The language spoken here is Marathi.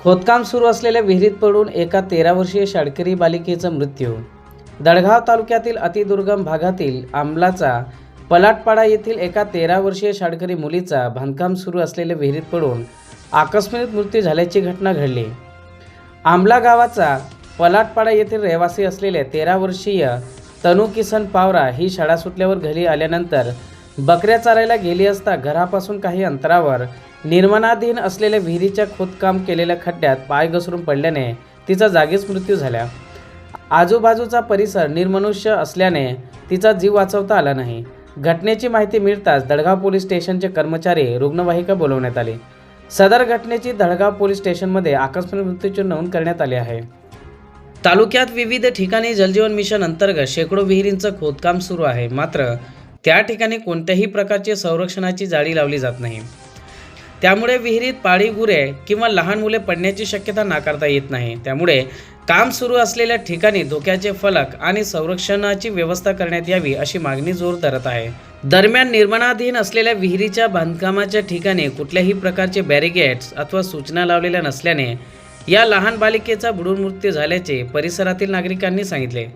खोदकाम सुरू असलेल्या विहिरीत पडून एका तेरा वर्षीय शाळकरी बालिकेचा मृत्यू. दडगाव तालुक्यातील अतिदुर्गम भागातील आंबलाचा पलाटपाडा येथील एका तेरा वर्षीय शाळकरी मुलीचा बांधकाम सुरू असलेल्या विहिरीत पडून आकस्मिक मृत्यू झाल्याची घटना घडली. आंबला गावाचा पलाटपाडा येथील रहिवासी असलेल्या तेरा वर्षीय तनू किसन पावरा ही शाळा सुटल्यावर घरी आल्यानंतर बकऱ्या चारायला गेली असता घरापासून काही अंतरावर निर्माणाधीन असलेल्या विहिरीच्या खोदकाम केलेल्या खड्ड्यात पाय घसरून पडल्याने तिचा जागीच मृत्यू झाला. आजूबाजूचा परिसर निर्मनुष्य असल्याने तिचा जीव वाचवता आला नाही. घटनेची माहिती मिळताच दडगाव पोलीस स्टेशनचे कर्मचारी रुग्णवाहिका बोलवण्यात आली. सदर घटनेची दडगाव पोलीस स्टेशनमध्ये आकस्मिक मृत्यूची नोंद करण्यात आली आहे. तालुक्यात विविध ठिकाणी जलजीवन मिशन अंतर्गत शेकडो विहिरींचं खोदकाम सुरू आहे. मात्र त्या ठिकाणी कोणत्याही प्रकारची संरक्षणाची जाळी लावली जात नाही. त्यामुळे विहिरीत पाळी गुरे किंवा लहान मुले पडण्याची शक्यता नाकारता येत नाही. त्यामुळे काम सुरू असलेल्या ठिकाणी धोक्याचे फलक आणि संरक्षणाची व्यवस्था करण्यात यावी अशी मागणी जोर धरत आहे. दरम्यान निर्माणाधीन असलेल्या विहिरीच्या बांधकामाच्या ठिकाणी कुठल्याही प्रकारचे बॅरिगेट्स अथवा सूचना लावलेल्या नसल्याने या लहान बालिकेचा बुडून मृत्यू झाल्याचे परिसरातील नागरिकांनी सांगितले.